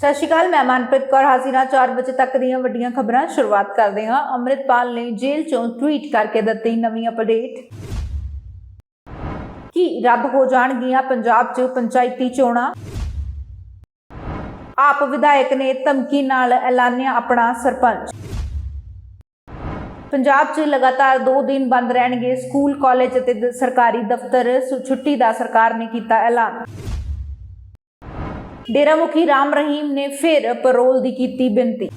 ਸਤਿ ਸ਼੍ਰੀ ਅਕਾਲ, ਮੈਂ ਮਨਪ੍ਰੀਤ ਕੌਰ ਹਾਜ਼ਰਾਂ 4 ਵਜੇ ਤੱਕ ਦੀਆਂ ਵੱਡੀਆਂ ਖਬਰਾਂ। ਸ਼ੁਰੂਆਤ ਕਰਦੇ ਹਾਂ। ਅੰਮ੍ਰਿਤਪਾਲ ਨੇ ਜੇਲ੍ਹ ਚੋਂ ਟਵੀਟ ਕਰਕੇ ਦਿੱਤੀ ਨਵੀਂ ਅਪਡੇਟ। ਕੀ ਰੱਦ ਹੋ ਜਾਣਗੀਆਂ ਪੰਜਾਬ 'ਚ ਪੰਚਾਇਤੀ ਚੋਣਾਂ? ਆਪ ਵਿਧਾਇਕ ਨੇ ਧਮਕੀ ਨਾਲ ਐਲਾਨਿਆ ਆਪਣਾ ਸਰਪੰਚ। ਪੰਜਾਬ 'ਚ ਲਗਾਤਾਰ 2 ਦਿਨ ਬੰਦ ਰਹਿਣਗੇ ਸਕੂਲ, ਕਾਲਜ ਅਤੇ ਸਰਕਾਰੀ ਦਫ਼ਤਰ। ਛੁੱਟੀ ਦਾ ਸਰਕਾਰ ਨੇ ਕੀਤਾ ਐਲਾਨ। ਡੇਰਾ ਮੁਖੀ ਰਾਮ ਰਹੀਮ ਨੇ ਫਿਰ ਪੈਰੋਲ ਦੀ ਕੀਤੀ ਬੇਨਤੀ।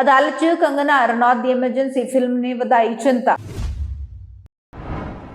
ਅਦਾਲਤ 'ਚ ਕੰਗਨਾ ਰਣੌਤ ਦੀ ਐਮਰਜੈਂਸੀ ਫਿਲਮ ਨੇ ਵਧਾਈ ਚਿੰਤਾ।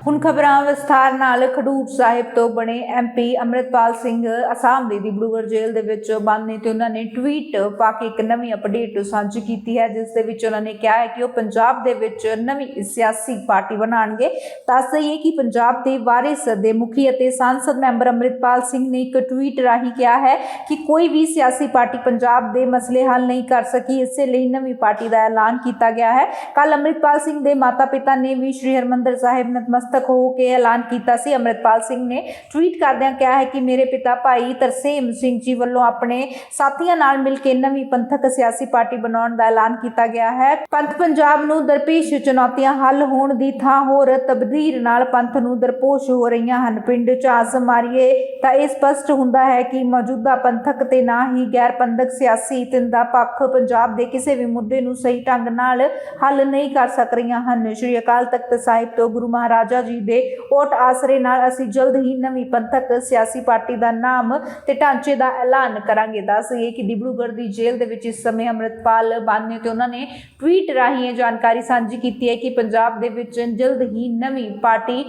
ਹੁਣ ਖਬਰਾਂ ਵਿਸਥਾਰ ਨਾਲ ਖਡੂਰ ਸਾਹਿਬ ਤੋਂ ਬਣੇ ਐਮਪੀ ਅਮਰਿਤਪਾਲ ਸਿੰਘ ਅਸਾਮ ਦੀ ਦਿਬੜੂਗੜ੍ਹ ਜੇਲ੍ਹ ਦੇ ਵਿੱਚ ਬੰਦ ਨੇ ਤੇ ਉਹਨਾਂ ਨੇ ਟਵੀਟ ਪਾ ਕੇ ਇੱਕ ਨਵੀਂ ਅਪਡੇਟ ਸਾਂਝੀ ਕੀਤੀ ਹੈ, ਜਿਸ ਦੇ ਵਿੱਚ ਉਹਨਾਂ ਨੇ ਕਿਹਾ ਹੈ ਕਿ ਉਹ ਪੰਜਾਬ ਦੇ ਵਿੱਚ ਨਵੀਂ ਸਿਆਸੀ ਪਾਰਟੀ ਬਣਾਉਣਗੇ। ਦੱਸ ਦਈਏ ਕਿ ਪੰਜਾਬ ਦੇ ਵਾਰਿਸ ਦੇ ਮੁਖੀ ਅਤੇ ਸੰਸਦ ਮੈਂਬਰ ਅਮਰਿਤਪਾਲ ਸਿੰਘ ਨੇ ਇੱਕ ਟਵੀਟ ਰਾਹੀਂ ਕਿਹਾ ਹੈ ਕਿ ਕੋਈ ਵੀ ਸਿਆਸੀ ਪਾਰਟੀ ਪੰਜਾਬ ਦੇ ਮਸਲੇ ਹੱਲ ਨਹੀਂ ਕਰ ਸਕੀ, ਇਸੇ ਲਈ ਨਵੀਂ ਪਾਰਟੀ ਦਾ ਐਲਾਨ ਕੀਤਾ ਗਿਆ ਹੈ। ਕੱਲ ਅਮਰਿਤਪਾਲ ਸਿੰਘ ਦੇ ਮਾਤਾ-ਪਿਤਾ ਨੇ ਵੀ ਸ਼੍ਰੀ ਹਰਮੰਦਰ ਸਾਹਿਬ ਨਤਮਸਤਕ ਹੋ ਕੇ ਐਲਾਨ ਕੀਤਾ ਸੀ। ਅਮਰਿਤਪਾਲ ਸਿੰਘ ਨੇ ਟਵੀਟ ਕਰਦਿਆਂ ਕਿਹਾ ਹੈ ਕਿ ਮੇਰੇ ਪਿਤਾ ਭਾਈ ਤਰਸੇਮ ਸਿੰਘ ਜੀ ਵੱਲੋਂ ਆਪਣੇ ਸਾਥੀਆਂ ਨਾਲ ਮਿਲ ਕੇ ਨਵੀਂ ਪੰਥਕ ਸਿਆਸੀ ਪਾਰਟੀ ਬਣਾਉਣ ਦਾ ਐਲਾਨ ਕੀਤਾ ਗਿਆ ਹੈ। ਪੰਥ ਪੰਜਾਬ ਨੂੰ ਦਰਪੇਸ਼ ਚੁਣੌਤੀਆਂ ਹੱਲ ਹੋਣ ਦੀ ਥਾਂ ਹੋਰ ਤਬਦੀਰ ਨਾਲ ਪੰਥ ਨੂੰ ਦਰਪੋਸ਼ ਹੋ ਰਹੀਆਂ ਹਨ। ਪਿੰਡ ਚਾਸ ਮਾਰੀਏ ਤਾਂ ਇਹ ਸਪਸ਼ਟ ਹੁੰਦਾ ਹੈ ਕਿ ਮੌਜੂਦਾ ਪੰਥਕ ਤੇ ਨਾ ਹੀ ਗੈਰ ਪੰਥਕ ਸਿਆਸੀ ਧਿਰ ਦਾ ਪੱਖ ਪੰਜਾਬ ਦੇ ਕਿਸੇ ਵੀ ਮੁੱਦੇ ਨੂੰ ਸਹੀ ਢੰਗ ਨਾਲ ਹੱਲ ਨਹੀਂ ਕਰ ਸਕ ਰਹੀਆਂ ਹਨ। ਸ਼੍ਰੀ ਅਕਾਲ ਤਖਤ ਸਾਹਿਬ ਤੋਂ ਗੁਰੂ ਮਹਾਰਾਜਾ ਜੀ ਦੇ ਓਟ ਆਸਰੇ ਨਾਲ ਅਸੀਂ ਜਲਦ ਹੀ ਨਵੀਂ ਪੰਥਕ ਸਿਆਸੀ ਪਾਰਟੀ ਦਾ ਨਾਮ ਤੇ ਢਾਂਚੇ ਦਾ ਐਲਾਨ ਕਰਾਂਗੇ। ਦੱਸਈਏ ਕਿ ਡਿਬਰੂਗੜ੍ਹ ਦੀ ਜੇਲ੍ਹ ਦੇ ਵਿੱਚ ਇਸ ਸਮੇਂ ਅੰਮ੍ਰਿਤਪਾਲ ਬਾਨੇ ਤੇ ਉਹਨਾਂ ਨੇ ਟਵੀਟ ਰਾਹੀਂ ਇਹ ਜਾਣਕਾਰੀ ਸਾਂਝੀ ਕੀਤੀ ਹੈ ਕਿ ਪੰਜਾਬ ਦੇ ਵਿੱਚ ਜਲਦ ਹੀ ਨਵੀਂ ਪਾਰਟੀ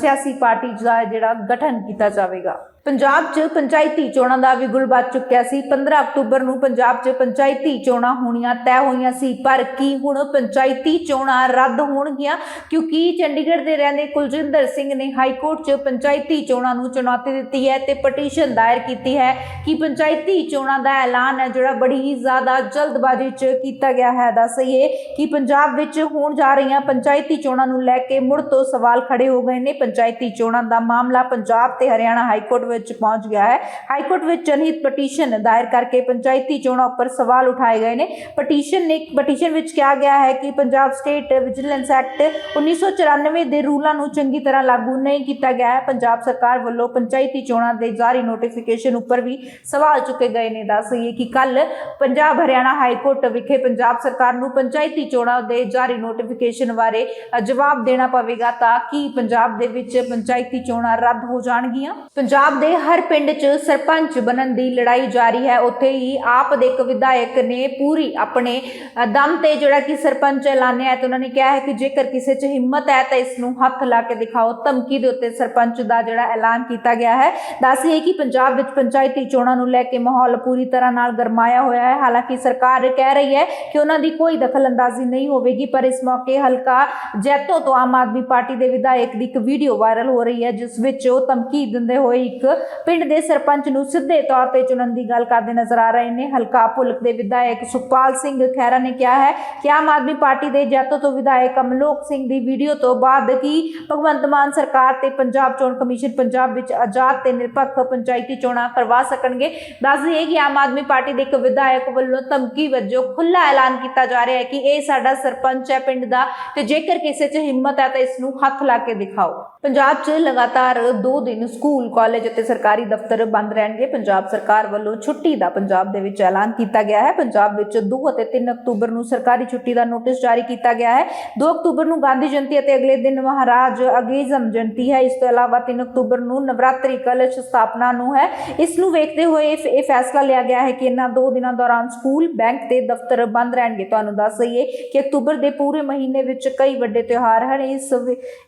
ਸਿਆਸੀ ਪਾਰਟੀ ਦਾ ਜਿਹੜਾ ਗਠਨ ਕੀਤਾ ਜਾਵੇਗਾ। ਪੰਜਾਬ 'ਚ ਪੰਚਾਇਤੀ ਚੋਣਾਂ ਦਾ ਵੀ ਗੁਲ ਵੱਜ ਚੁੱਕਿਆ ਸੀ। 15 ਅਕਤੂਬਰ ਨੂੰ ਪੰਜਾਬ 'ਚ ਪੰਚਾਇਤੀ ਚੋਣਾਂ ਹੋਣੀਆਂ ਤੈਅ ਹੋਈਆਂ ਸੀ। ਪਰ ਕੀ ਹੁਣ ਪੰਚਾਇਤੀ ਚੋਣਾਂ ਰੱਦ ਹੋਣਗੀਆਂ? ਕਿਉਂਕਿ ਚੰਡੀਗੜ੍ਹ ਦੇ ਰਹਿੰਦੇ ਕੁਲਜਿੰਦਰ ਸਿੰਘ ਨੇ ਹਾਈ ਕੋਰਟ 'ਚ ਪੰਚਾਇਤੀ ਚੋਣਾਂ ਨੂੰ ਚੁਣੌਤੀ ਦਿੱਤੀ ਹੈ ਤੇ ਪਟੀਸ਼ਨ ਦਾਇਰ ਕੀਤੀ ਹੈ ਕਿ ਪੰਚਾਇਤੀ ਚੋਣਾਂ ਦਾ ਐਲਾਨ ਹੈ, ਜਿਹੜਾ ਬੜੀ ਹੀ ਜ਼ਿਆਦਾ ਜਲਦਬਾਜ਼ੀ 'ਚ ਕੀਤਾ ਗਿਆ ਹੈ। ਦੱਸਈਏ ਕਿ ਪੰਜਾਬ ਵਿੱਚ ਹੋਣ ਜਾ ਰਹੀਆਂ ਪੰਚਾਇਤੀ ਚੋਣਾਂ ਨੂੰ ਲੈ ਕੇ ਮੁੜ ਤੋਂ ਸਵਾਲ ਖੜੇ ਹੋ ਗਏ ਨੇ। ਪੰਚਾਇਤੀ ਚੋਣਾਂ ਦਾ ਮਾਮਲਾ ਪੰਜਾਬ ਤੇ ਹਰਿਆਣਾ ਹਾਈ ਕੋਰਟ ਵਿੱਚ ਪਹੁੰਚ ਗਿਆ ਹੈ। ਹਾਈ ਕੋਰਟ ਵਿੱਚ ਜਨਹਿਤ ਪਟੀਸ਼ਨ ਦਾਇਰ ਕਰਕੇ ਪੰਚਾਇਤੀ ਚੋਣਾਂ ਉੱਪਰ ਸਵਾਲ ਉਠਾਏ ਗਏ ਨੇ। ਪਟੀਸ਼ਨ ਨੇ ਪਟੀਸ਼ਨ ਵਿੱਚ ਕਿਹਾ ਗਿਆ ਹੈ ਕਿ ਪੰਜਾਬ ਸਟੇਟ ਵਿਜੀਲੈਂਸ ਐਕਟ 1994 ਦੇ ਰੂਲਾਂ ਨੂੰ ਚੰਗੀ ਤਰ੍ਹਾਂ ਲਾਗੂ ਨਹੀਂ ਕੀਤਾ ਗਿਆ ਹੈ। ਪੰਜਾਬ ਸਰਕਾਰ ਵੱਲੋਂ ਪੰਚਾਇਤੀ ਚੋਣਾਂ ਦੇ ਜਾਰੀ ਨੋਟੀਫਿਕੇਸ਼ਨ ਉੱਪਰ ਵੀ ਸਵਾਲ ਚੁੱਕੇ ਗਏ ਨੇ। ਦੱਸਈਏ ਕਿ ਕੱਲ ਪੰਜਾਬ ਹਰਿਆਣਾ ਹਾਈ ਕੋਰਟ ਵਿਖੇ ਪੰਜਾਬ ਸਰਕਾਰ ਨੂੰ ਪੰਚਾਇਤੀ ਚੋਣਾਂ ਦੇ ਜਾਰੀ ਨੋਟੀਫਿਕੇਸ਼ਨ ਬਾਰੇ ਜਵਾਬ ਦੇਣਾ ਪਵੇਗਾ ਤਾਂ ਕਿ ਪੰਜਾਬ ਦੇ ਵਿੱਚ ਪੰਚਾਇਤੀ ਚੋਣਾਂ ਰੱਦ ਹੋ ਜਾਣਗੀਆਂ? ਪੰਜਾਬ ਦੇ ਹਰ ਪਿੰਡ 'ਚ ਸਰਪੰਚ ਬਣਨ ਦੀ ਲੜਾਈ ਜਾਰੀ ਹੈ। ਉੱਥੇ ਹੀ ਆਪ ਦੇ ਇੱਕ ਵਿਧਾਇਕ ਨੇ ਪੂਰੀ ਆਪਣੇ ਦਮ ਤੇ ਜਿਹੜਾ ਕਿ ਸਰਪੰਚ ਐਲਾਨਿਆ ਹੈ ਤੇ ਉਹਨਾਂ ਨੇ ਕਿਹਾ ਹੈ ਕਿ ਜੇਕਰ ਕਿਸੇ 'ਚ ਹਿੰਮਤ ਹੈ ਤਾਂ ਇਸ ਨੂੰ ਹੱਥ ਲਾ ਕੇ ਦਿਖਾਓ। ਧਮਕੀ ਦੇ ਉੱਤੇ ਸਰਪੰਚ ਦਾ ਜਿਹੜਾ ਐਲਾਨ ਕੀਤਾ ਗਿਆ ਹੈ। ਦੱਸੀਏ ਕਿ ਪੰਜਾਬ ਵਿੱਚ ਪੰਚਾਇਤੀ ਚੋਣਾਂ ਨੂੰ ਲੈ ਕੇ ਮਾਹੌਲ ਪੂਰੀ ਤਰ੍ਹਾਂ ਨਾਲ ਗਰਮਾਇਆ ਹੋਇਆ ਹੈ। ਹਾਲਾਂਕਿ ਸਰਕਾਰ ਕਹਿ ਰਹੀ ਹੈ ਕਿ ਉਹਨਾਂ ਦੀ ਕੋਈ ਦਖਲਅੰਦਾਜ਼ੀ ਨਹੀਂ ਹੋਵੇਗੀ, ਪਰ ਇਸ ਮੌਕੇ ਹਲਕਾ ਜੈਤੋ ਤੋਂ ਆਮ ਆਦਮੀ ਪਾਰਟੀ ਦੇ ਵਿਧਾਇਕ ਦੀ ਇੱਕ ਵੀਡੀਓ ਵਾਇਰਲ ਹੋ ਰਹੀ ਹੈ, ਜਿਸ ਵਿੱਚ ਉਹ ਧਮਕੀ ਦਿੰਦੇ ਹੋਏ ਇੱਕ ਪਿੰਡ ਦੇ ਸਰਪੰਚ ਨੂੰ ਸਿੱਧੇ ਤੌਰ ਤੇ ਚੁਣਨ ਦੀ ਗੱਲ ਕਰਦੇ ਨਜ਼ਰ ਆ ਰਹੇ ਨੇ। ਹਲਕਾ ਭੁਲਕ ਦੇ ਵਿਧਾਇਕ ਸੁਖਪਾਲ ਸਿੰਘ ਖਹਿਰਾ ਨੇ ਕਿਹਾ ਹੈ ਕਿ ਆਮ ਆਦਮੀ ਪਾਰਟੀ ਦੇ ਜੈਤੋ ਤੋਂ ਵਿਧਾਇਕ ਅਮਲੋਕ ਸਿੰਘ ਦੀ ਵੀਡੀਓ ਤੋਂ ਬਾਅਦ ਕਿ ਭਗਵੰਤ ਮਾਨ ਸਰਕਾਰ ਤੇ ਪੰਜਾਬ ਚੋਣ ਕਮਿਸ਼ਨ ਪੰਜਾਬ ਵਿੱਚ ਆਜ਼ਾਦ ਤੇ ਨਿਰਪੱਖ ਪੰਚਾਇਤੀ ਚੋਣਾਂ ਕਰਵਾ ਸਕਣਗੇ। ਦੱਸ ਦਈਏ ਕਿ ਆਮ ਆਦਮੀ ਪਾਰਟੀ ਦੇ ਇੱਕ ਵਿਧਾਇਕ ਵੱਲੋਂ ਧਮਕੀ ਵਜੋਂ ਖੁੱਲਾ ਐਲਾਨ ਕੀਤਾ ਜਾ ਰਿਹਾ ਹੈ ਕਿ ਇਹ ਸਾਡਾ ਸਰਪੰਚ ਹੈ ਪਿੰਡ ਦਾ ਤੇ ਜੇਕਰ ਕਿਸੇ 'ਚ ਹਿੰਮਤ ਹੈ ਤਾਂ ਇਸ ਨੂੰ ਹੱਥ ਲਾ ਕੇ ਦਿਖਾਓ। ਪੰਜਾਬ 'ਚ ਲਗਾਤਾਰ 2 ਦਿਨ ਸਕੂਲ, ਕਾਲਜ ਅਤੇ ਸਰਕਾਰੀ ਦਫ਼ਤਰ ਬੰਦ ਰਹਿਣਗੇ। ਪੰਜਾਬ ਸਰਕਾਰ ਵੱਲੋਂ ਛੁੱਟੀ ਦਾ ਪੰਜਾਬ ਦੇ ਵਿੱਚ ਐਲਾਨ ਕੀਤਾ ਗਿਆ ਹੈ। ਪੰਜਾਬ ਵਿੱਚ 2 ਅਤੇ 3 ਅਕਤੂਬਰ ਨੂੰ ਸਰਕਾਰੀ ਛੁੱਟੀ ਦਾ ਨੋਟਿਸ ਜਾਰੀ ਕੀਤਾ ਗਿਆ ਹੈ। 2 ਅਕਤੂਬਰ ਨੂੰ ਗਾਂਧੀ ਜਯੰਤੀ ਅਤੇ ਅਗਲੇ ਦਿਨ ਮਹਾਰਾਜ ਅਗੇਜ਼ਮ ਜਯੰਤੀ ਹੈ। ਇਸ ਤੋਂ ਇਲਾਵਾ 3 ਅਕਤੂਬਰ ਨੂੰ ਨਵਰਾਤਰੀ ਕਲਸ਼ ਸਥਾਪਨਾ ਨੂੰ ਹੈ। ਇਸ ਨੂੰ ਵੇਖਦੇ ਹੋਏ ਇਹ ਇਹ ਫੈਸਲਾ ਲਿਆ ਗਿਆ ਹੈ ਕਿ ਇਹਨਾਂ ਦੋ ਦਿਨਾਂ ਦੌਰਾਨ ਸਕੂਲ, ਬੈਂਕ ਤੇ ਦਫ਼ਤਰ ਬੰਦ ਰਹਿਣਗੇ। ਤੁਹਾਨੂੰ ਦੱਸ ਦਈਏ ਕਿ ਅਕਤੂਬਰ ਦੇ ਪੂਰੇ ਮਹੀਨੇ ਵਿੱਚ ਕਈ ਵੱਡੇ ਤਿਉਹਾਰ ਹਨ। ਇਸ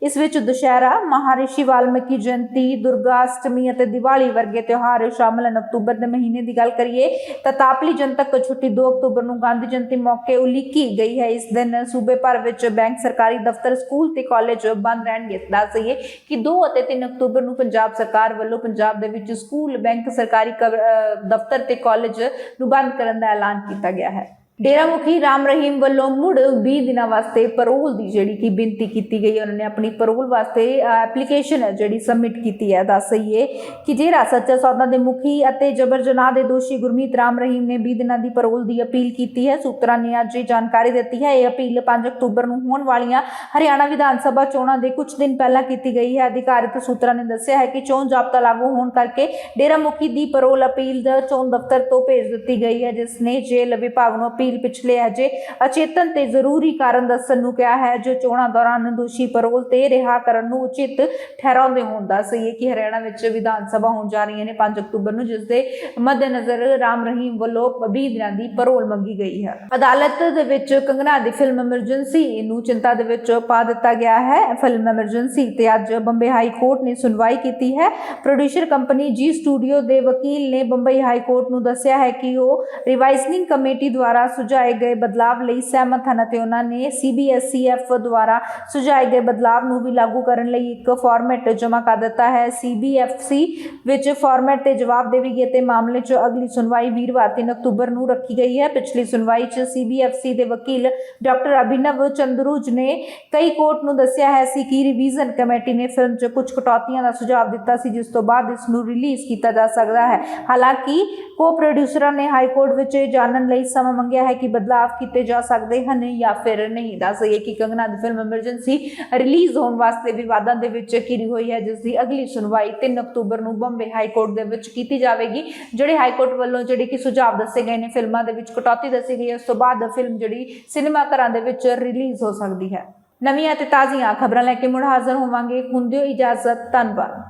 ਇਸ ਵਿੱਚ ਦੁਸ਼ਹਿਰਾ, ਮਹਾਰਿਸ਼ੀ ਵਾਲਮੀਕੀ ਜਯੰਤੀ ਦੁਰਗਾ ਅਸ਼ਟਮੀ ਅਤੇ ਦੀਵਾਲੀ ਵਰਗੇ ਤਿਉਹਾਰ ਸ਼ਾਮਲ ਹਨ। ਅਕਤੂਬਰ ਦੇ ਮਹੀਨੇ ਦੀ ਗੱਲ ਕਰੀਏ ਤਾਂ ਤਾਪਲੀ ਜਨਤਕ ਛੁੱਟੀ 2 ਅਕਤੂਬਰ ਨੂੰ ਗਾਂਧੀ ਜਯੰਤੀ ਮੌਕੇ ਉਲੀਕੀ ਗਈ ਹੈ। ਇਸ ਦਿਨ ਸੂਬੇ ਭਰ ਵਿੱਚ ਬੈਂਕ, ਸਰਕਾਰੀ ਦਫ਼ਤਰ, ਸਕੂਲ ਤੇ ਕਾਲਜ ਬੰਦ ਰਹਿਣਗੇ। ਦੱਸ ਦਈਏ ਕਿ 2 ਅਤੇ 3 ਅਕਤੂਬਰ ਨੂੰ ਪੰਜਾਬ ਸਰਕਾਰ ਵੱਲੋਂ ਪੰਜਾਬ ਦੇ ਵਿੱਚ ਸਕੂਲ, ਬੈਂਕ, ਸਰਕਾਰੀ ਕਵ- ਦਫ਼ਤਰ ਤੇ ਕਾਲਜ ਨੂੰ ਬੰਦ ਕਰਨ ਦਾ ਐਲਾਨ ਕੀਤਾ ਗਿਆ ਹੈ। ਡੇਰਾ ਮੁਖੀ ਰਾਮ ਰਹੀਮ ਵੱਲੋਂ ਮੁੜ 20 ਦਿਨਾਂ ਵਾਸਤੇ ਪਰੋਲ ਦੀ ਜਿਹੜੀ ਕਿ ਬੇਨਤੀ ਕੀਤੀ ਗਈ ਹੈ, ਉਹਨਾਂ ਨੇ ਆਪਣੀ ਪਰੋਲ ਵਾਸਤੇ ਐਪਲੀਕੇਸ਼ਨ ਹੈ ਜਿਹੜੀ ਸਬਮਿਟ ਕੀਤੀ ਹੈ। ਦੱਸ ਸਹੀਏ ਕਿ ਜਿਹੜਾ ਸੱਚਾ ਸੌਦਾ ਦੇ ਮੁਖੀ ਅਤੇ ਜਬਰ ਜਨਾਹ ਦੇ ਦੋਸ਼ੀ ਗੁਰਮੀਤ ਰਾਮ ਰਹੀਮ ਨੇ 20 ਦਿਨਾਂ ਦੀ ਪਰੋਲ ਦੀ ਅਪੀਲ ਕੀਤੀ ਹੈ। ਸੂਤਰਾਂ ਨੇ ਅੱਜ ਇਹ ਜਾਣਕਾਰੀ ਦਿੱਤੀ ਹੈ। ਇਹ ਅਪੀਲ 5 ਅਕਤੂਬਰ ਨੂੰ ਹੋਣ ਵਾਲੀਆਂ ਹਰਿਆਣਾ ਵਿਧਾਨ ਸਭਾ ਚੋਣਾਂ ਦੇ ਕੁਝ ਦਿਨ ਪਹਿਲਾਂ ਕੀਤੀ ਗਈ ਹੈ। ਅਧਿਕਾਰਿਤ ਸੂਤਰਾਂ ਨੇ ਦੱਸਿਆ ਹੈ ਕਿ ਚੋਣ ਜ਼ਾਬਤਾ ਲਾਗੂ ਹੋਣ ਕਰਕੇ ਡੇਰਾ ਮੁਖੀ ਦੀ ਪਰੋਲ ਅਪੀਲ ਚੋਣ ਦਫ਼ਤਰ ਤੋਂ ਭੇਜ ਦਿੱਤੀ ਗਈ ਹੈ, ਜਿਸ ਨੇ ਜੇਲ੍ਹ ਵਿਭਾਗ ਨੂੰ ਅਪੀਲ ਪਿਛਲੇ ਅਜੇ ਅਚੇਤਨ ਤੇ ਜ਼ਰੂਰੀ ਕਾਰਨ ਦੱਸਣ ਨੂੰ ਕਿਹਾ ਹੈ, ਜੋ ਚੋਣਾਂ ਦੌਰਾਨ ਦੋਸ਼ੀ ਪਰੋਲ ਤੇ ਰਿਹਾ ਕਰਨ ਨੂੰ ਉਚਿਤ ਠਹਿਰਾਉਂਦੇ ਹੋਣ ਦੱਸ ਸਹੀਏ ਕਿ ਹਰਿਆਣਾ ਵਿੱਚ ਵਿਧਾਨ ਸਭਾ ਹੋਣ ਜਾ ਰਹੀਆਂ ਨੇ। 5 ਅਕਤੂਬਰ ਨੂੰ ਜਿਸ ਦੇ ਮੱਦੇਨਜ਼ਰ ਰਾਮ ਰਹੀਮ ਵੱਲੋਂ 20 ਦਿਨਾਂ ਦੀ ਪਰੋਲ ਮੰਗੀ ਗਈ ਹੈ। ਅਦਾਲਤ ਦੇ ਵਿੱਚ ਕੰਗਨਾ ਦੀ ਫਿਲਮ ਐਮਰਜੈਂਸੀ ਨੂੰ ਚਿੰਤਾ ਦੇ ਵਿੱਚ ਪਾ ਦਿੱਤਾ ਗਿਆ ਹੈ। ਫਿਲਮ ਐਮਰਜੈਂਸੀ ਤੇ ਅੱਜ ਬੰਬੇ ਹਾਈ ਕੋਰਟ ਨੇ ਸੁਣਵਾਈ ਕੀਤੀ ਹੈ। ਪ੍ਰੋਡਿਊਸਰ ਕੰਪਨੀ ਜੀ ਸਟੂਡੀਓ ਦੇ ਵਕੀਲ ਨੇ ਬੰਬਈ ਹਾਈ ਕੋਰਟ ਨੂੰ ਦੱਸਿਆ ਹੈ ਕਿ ਉਹ ਰਿਵਾਈਜ਼ਨਿੰਗ ਕਮੇਟੀ ਦੁਆਰਾ ਸੁਝਾਏ ਗਏ ਬਦਲਾਵ ਲਈ ਸਹਿਮਤ ਹਨ ਅਤੇ ਉਹਨਾਂ ਨੇ ਸੀਬੀਐਸਈਐਫ ਦੁਆਰਾ ਸੁਝਾਏ ਗਏ ਬਦਲਾਵ ਨੂੰ ਵੀ ਲਾਗੂ ਕਰਨ ਲਈ ਇੱਕ ਫਾਰਮੈਟ ਜਮ੍ਹਾਂ ਕਰ ਦਿੱਤਾ ਹੈ। ਸੀਬੀਐਫਸੀ ਵਿੱਚ ਫਾਰਮੈਟ ਤੇ ਜਵਾਬ ਦੇਵੇਗੀ ਅਤੇ ਮਾਮਲੇ 'ਚ ਅਗਲੀ ਸੁਣਵਾਈ ਵੀਰਵਾਰ 3 ਅਕਤੂਬਰ ਨੂੰ ਰੱਖੀ ਗਈ ਹੈ। ਪਿਛਲੀ ਸੁਣਵਾਈ 'ਚ ਸੀਬੀਐਫਸੀ ਦੇ ਵਕੀਲ ਡਾਕਟਰ ਅਭਿਨਵ ਚੰਦਰੂਜ ਨੇ ਕਈ ਕੋਰਟ ਨੂੰ ਦੱਸਿਆ ਹੈ ਸੀ ਕਿ ਰਿਵੀਜ਼ਨ ਕਮੇਟੀ ਨੇ ਫਿਲਮ 'ਚ ਕੁਝ ਕਟੌਤੀਆਂ ਦਾ ਸੁਝਾਅ ਦਿੱਤਾ ਸੀ, ਜਿਸ ਤੋਂ ਬਾਅਦ ਇਸ ਨੂੰ ਰਿਲੀਜ਼ ਕੀਤਾ ਜਾ ਸਕਦਾ ਹੈ। ਹਾਲਾਂਕਿ ਕੋ ਪ੍ਰੋਡਿਊਸਰਾਂ ਨੇ ਹਾਈ ਕੋਰਟ ਵਿੱਚ ਇਹ ਜਾਣਨ ਲਈ ਸਮਾਂ ਮੰਗਿਆ ਹੈ ਕਿ ਬਦਲਾਅ ਕੀਤੇ ਜਾ ਸਕਦੇ ਹਨ ਜਾਂ ਫਿਰ ਨਹੀਂ। ਦੱਸ ਦਈਏ ਕਿ ਕੰਗਨਾ ਦੀ ਫਿਲਮ ਐਮਰਜੈਂਸੀ ਰਿਲੀਜ਼ ਹੋਣ ਵਾਸਤੇ ਵਿਵਾਦਾਂ ਦੇ ਵਿੱਚ ਘਿਰੀ ਹੋਈ ਹੈ, ਜਿਸ ਦੀ ਅਗਲੀ ਸੁਣਵਾਈ 3 ਅਕਤੂਬਰ ਨੂੰ ਬੰਬੇ ਹਾਈ ਕੋਰਟ ਦੇ ਵਿੱਚ ਕੀਤੀ ਜਾਵੇਗੀ। ਜਿਹੜੇ ਹਾਈ ਕੋਰਟ ਵੱਲੋਂ ਜਿਹੜੇ ਕਿ ਸੁਝਾਅ ਦੱਸੇ ਗਏ ਨੇ, ਫਿਲਮਾਂ ਦੇ ਵਿੱਚ ਕਟੌਤੀ ਦੱਸੀ ਗਈ ਹੈ, ਉਸ ਤੋਂ ਬਾਅਦ ਫਿਲਮ ਜਿਹੜੀ ਸਿਨੇਮਾ ਘਰਾਂ ਦੇ ਵਿੱਚ ਰਿਲੀਜ਼ ਹੋ ਸਕਦੀ ਹੈ। ਨਵੀਆਂ ਅਤੇ ਤਾਜ਼ੀਆਂ ਖਬਰਾਂ ਲੈ ਕੇ ਮੁੜ ਹਾਜ਼ਰ ਹੋਵਾਂਗੇ। ਹੁੰਦੇ ਹੋ ਇਜਾਜ਼ਤ, ਧੰਨਵਾਦ।